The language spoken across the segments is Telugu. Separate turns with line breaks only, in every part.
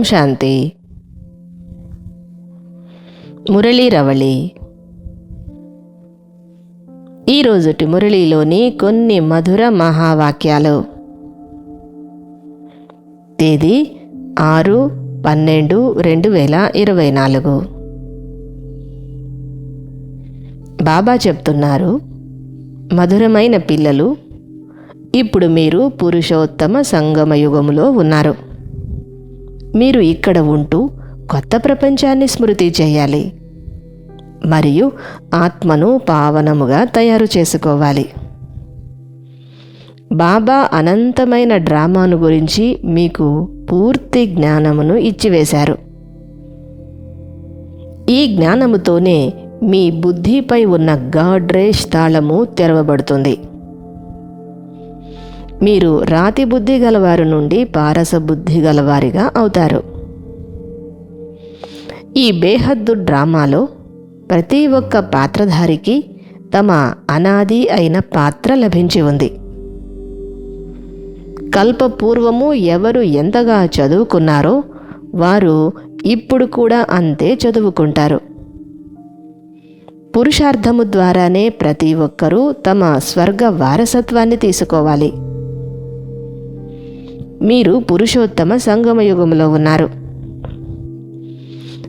ఓం శాంతి. మురళీ రవళి. ఈరోజుటి మురళీలోని కొన్ని మధుర మహావాక్యాలు. తేదీ ఆరు పన్నెండు రెండు వేల ఇరవై నాలుగు. బాబా చెప్తున్నారు మధురమైన పిల్లలు ఇప్పుడు మీరు పురుషోత్తమ సంగమ యుగములో ఉన్నారు. మీరు ఇక్కడ ఉంటూ కొత్త ప్రపంచాన్ని స్మృతి చేయాలి. మరియు ఆత్మను పావనముగా తయారు చేసుకోవాలి. బాబా అనంతమైన డ్రామాను గురించి మీకు పూర్తి జ్ఞానమును ఇచ్చివేశారు. ఈ జ్ఞానముతోనే మీ బుద్ధిపై ఉన్న గాడ్రేష్ తాళము తెరవబడుతుంది. మీరు రాతి బుద్ధి గలవారి నుండి పారస బుద్ధి గలవారిగా అవుతారు. ఈ బేహద్దు డ్రామాలో ప్రతి ఒక్క పాత్రధారికి తమ అనాది అయిన పాత్ర లభించి ఉంది. కల్పపూర్వము ఎవరు ఎంతగా చదువుకున్నారో వారు ఇప్పుడు కూడా అంతే చదువుకుంటారు. పురుషార్థము ద్వారానే ప్రతి ఒక్కరూ తమ స్వర్గ వారసత్వాన్ని తీసుకోవాలి. మీరు పురుషోత్తమ సంగమయుగములో ఉన్నారు.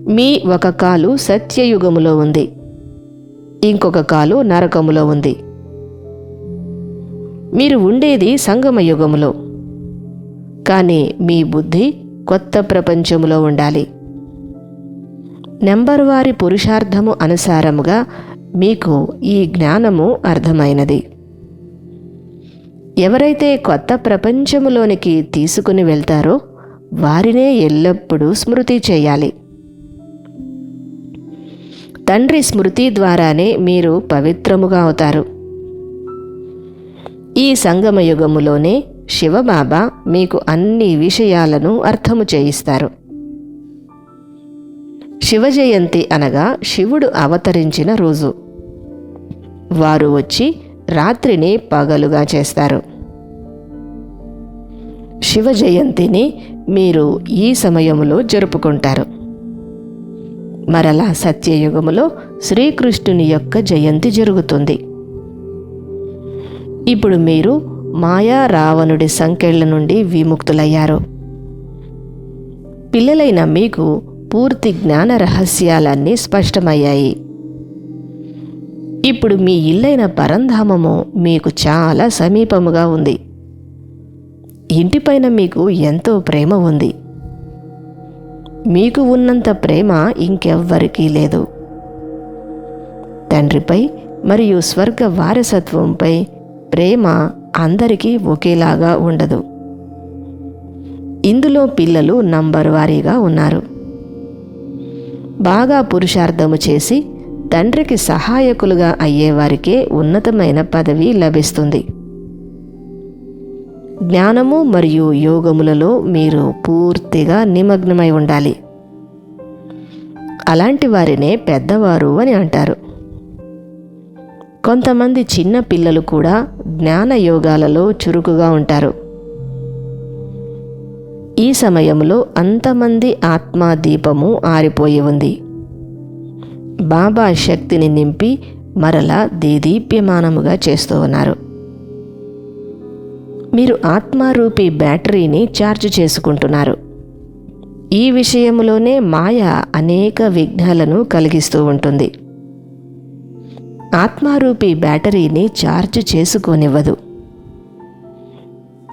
మీ ఒక కాలు సత్యయుగములో ఉంది. ఇంకొక కాలు నరకములో ఉంది. మీరు ఉండేది సంగమయుగములో. కానీ మీ బుద్ధి కొత్త ప్రపంచములో ఉండాలి. నెంబర్ వారి పురుషార్థము అనుసారముగా మీకు ఈ జ్ఞానము అర్థమైనది. ఎవరైతే కొత్త ప్రపంచములోనికి తీసుకుని వెళ్తారో వారినే ఎల్లప్పుడూ స్మృతి చేయాలి. తండ్రి స్మృతి ద్వారానే మీరు పవిత్రముగా అవుతారు. ఈ సంగమ యుగములోనే శివబాబా మీకు అన్ని విషయాలను అర్థము చేయిస్తారు. శివ జయంతి అనగా శివుడు అవతరించిన రోజు. వారు వచ్చి రాత్రిని పగలుగా చేస్తారు. శివ జయంతిని మీరు ఈ సమయంలో జరుపుకుంటారు. మరలా సత్యయుగములో శ్రీకృష్ణుని యొక్క జయంతి జరుగుతుంది. ఇప్పుడు మీరు మాయా రావణుడి సంకెళ్ళ నుండి విముక్తులయ్యారు. పిల్లలైన మీకు పూర్తి జ్ఞాన రహస్యాలన్నీ స్పష్టమయ్యాయి. ఇప్పుడు మీ ఇల్లైన పరంధామము మీకు చాలా సమీపముగా ఉంది. ఇంటిపైన మీకు ఎంతో ప్రేమ ఉంది. మీకు ఉన్నంత ప్రేమ ఇంకెవ్వరికీ లేదు. తండ్రిపై మరియు స్వర్గ వారసత్వంపై ప్రేమ అందరికీ ఒకేలాగా ఉండదు. ఇందులో పిల్లలు నంబర్ వారీగా ఉన్నారు. బాగా పురుషార్థము చేసి తండ్రికి సహాయకులుగా అయ్యేవారికే ఉన్నతమైన పదవి లభిస్తుంది. జ్ఞానము మరియు యోగములలో మీరు పూర్తిగా నిమగ్నమై ఉండాలి. అలాంటి వారినే పెద్దవారు అని అంటారు. కొంతమంది చిన్న పిల్లలు కూడా జ్ఞాన యోగాలలో చురుకుగా ఉంటారు. ఈ సమయంలో అంతమంది ఆత్మా దీపము ఆరిపోయి ఉంది. బాబా శక్తిని నింపి మరలా దేదీప్యమానముగా చేస్తూ ఉన్నారు. మీరు ఆత్మారూపి బ్యాటరీని ఛార్జ్ చేసుకుంటున్నారు. ఈ విషయంలోనే మాయ అనేక విఘ్నాలను కలిగిస్తూ ఉంటుంది. ఆత్మారూపి బ్యాటరీని ఛార్జ్ చేసుకోనివ్వదు.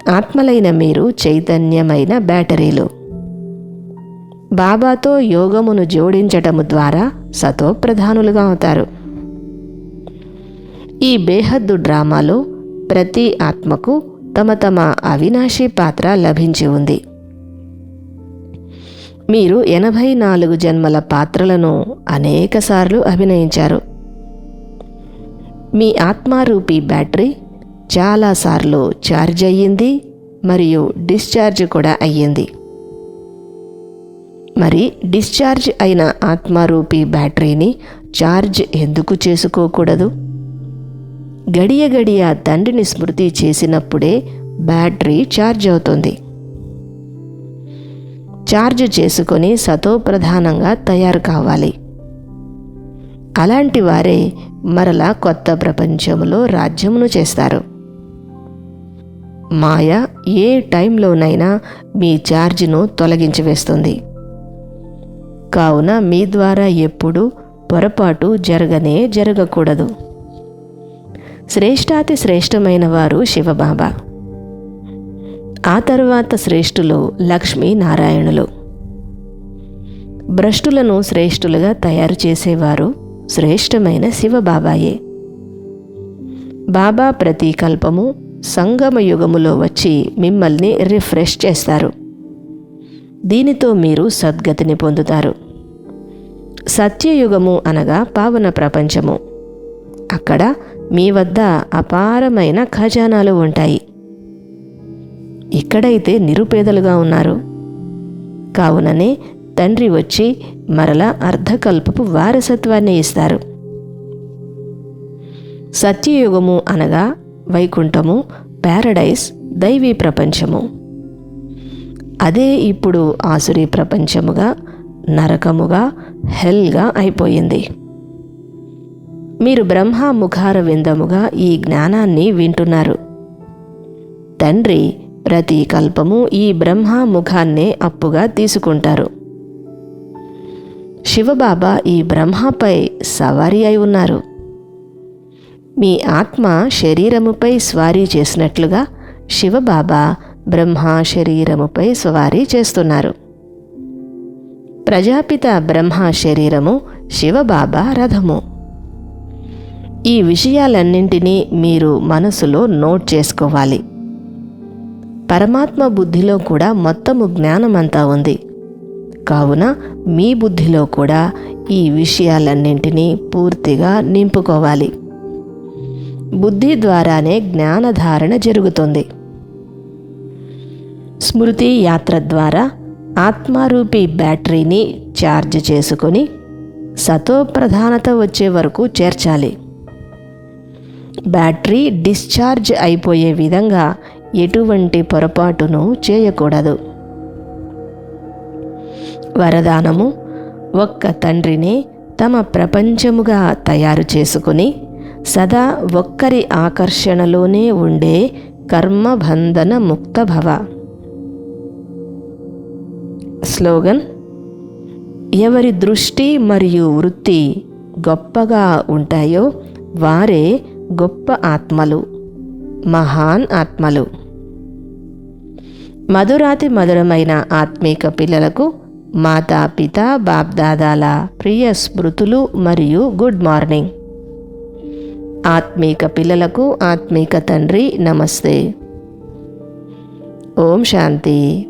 ఆత్మలైన మీరు చైతన్యమైన బ్యాటరీలు. బాబాతో యోగమును జోడించటము ద్వారా సతోప్రధానులుగా అవుతారు. ఈ బేహద్దు డ్రామాలో ప్రతి ఆత్మకు తమ తమ అవినాశి పాత్ర లభించి ఉంది. మీరు ఎనభై నాలుగు జన్మల పాత్రలను అనేకసార్లు అభినయించారు. మీ ఆత్మారూపి బ్యాటరీ చాలాసార్లు ఛార్జ్ అయ్యింది మరియు డిశ్చార్జ్ కూడా అయ్యింది. మరి డిశ్చార్జ్ అయిన ఆత్మారూపి బ్యాటరీని ఛార్జ్ ఎందుకు చేసుకోకూడదు? గడియ గడియ తండ్రిని స్మృతి చేసినప్పుడే బ్యాటరీ ఛార్జ్ అవుతుంది. చార్జ్ చేసుకొని సతోప్రధానంగా తయారు కావాలి. అలాంటి వారే మరలా కొత్త ప్రపంచంలో రాజ్యమును చేస్తారు. మాయ ఏ టైంలోనైనా మీ ఛార్జ్ను తొలగించి వేస్తుంది. కావున మీ ద్వారా ఎప్పుడూ పొరపాటు జరగనే జరగకూడదు. శ్రేష్టాతి శ్రేష్టమైన వారు శివబాబా. ఆ తర్వాత శ్రేష్ఠులు లక్ష్మీ నారాయణులు భ్రష్టులను శ్రేష్ఠులుగా తయారు చేసేవారు శ్రేష్టమైన శివబాబాయే. బాబా ప్రతి కల్పము సంగమ యుగములో వచ్చి మిమ్మల్ని రిఫ్రెష్ చేస్తారు. దీనితో మీరు సద్గతిని పొందుతారు. సత్యయుగము అనగా పావన ప్రపంచము. అక్కడ మీ వద్ద అపారమైన ఖజానాలు ఉంటాయి. ఇక్కడైతే నిరుపేదలుగా ఉన్నారు. కావుననే తండ్రి వచ్చి మరల అర్ధకల్పపు వారసత్వాన్ని ఇస్తారు. సత్యయుగము అనగా వైకుంఠము పారడైస్ దైవీ ప్రపంచము. అదే ఇప్పుడు ఆసురీ ప్రపంచముగా నరకముగా హెల్గా అయిపోయింది. మీరు బ్రహ్మ ముఖార విందముగా ఈ జ్ఞానాన్ని వింటున్నారు. తండ్రి ప్రతి కల్పము ఈ బ్రహ్మ ముఖాన్నే అప్పుగా తీసుకుంటారు. శివబాబా ఈ బ్రహ్మపై సవారీ అయి ఉన్నారు. మీ ఆత్మ శరీరముపై స్వారీ చేసినట్లుగా శివబాబా బ్రహ్మ శరీరముపై స్వారీ చేస్తున్నారు. ప్రజాపిత బ్రహ్మ శరీరము శివబాబా రథము. ఈ విషయాలన్నింటినీ మీరు మనసులో నోట్ చేసుకోవాలి. పరమాత్మ బుద్ధిలో కూడా మొత్తము జ్ఞానమంతా ఉంది. కావున మీ బుద్ధిలో కూడా ఈ విషయాలన్నింటినీ పూర్తిగా నింపుకోవాలి. బుద్ధి ద్వారానే జ్ఞానధారణ జరుగుతుంది. స్మృతి యాత్ర ద్వారా ఆత్మారూపి బ్యాటరీని ఛార్జ్ చేసుకొని సతోప్రధానత వచ్చే వరకు చేర్చాలి. బ్యాటరీ డిశ్చార్జ్ అయిపోయే విధంగా ఎటువంటి పొరపాటును చేయకూడదు. వరదానము ఒక్క తండ్రిని తమ ప్రపంచముగా తయారు చేసుకుని సదా ఒక్కరి ఆకర్షణలోనే ఉండే కర్మబంధన ముక్త భవ. స్లోగన్ ఎవరి దృష్టి మరియు వృత్తి గొప్పగా ఉంటాయో వారే గొప్ప ఆత్మలు మహాన్ ఆత్మలు. మధురాతి మధురమైన ఆత్మీక పిల్లలకు మాతా పిత బాప్దాదాల ప్రియ స్మృతులు మరియు గుడ్ మార్నింగ్. ఆత్మీక పిల్లలకు ఆత్మీక తండ్రి నమస్తే. ఓం శాంతి.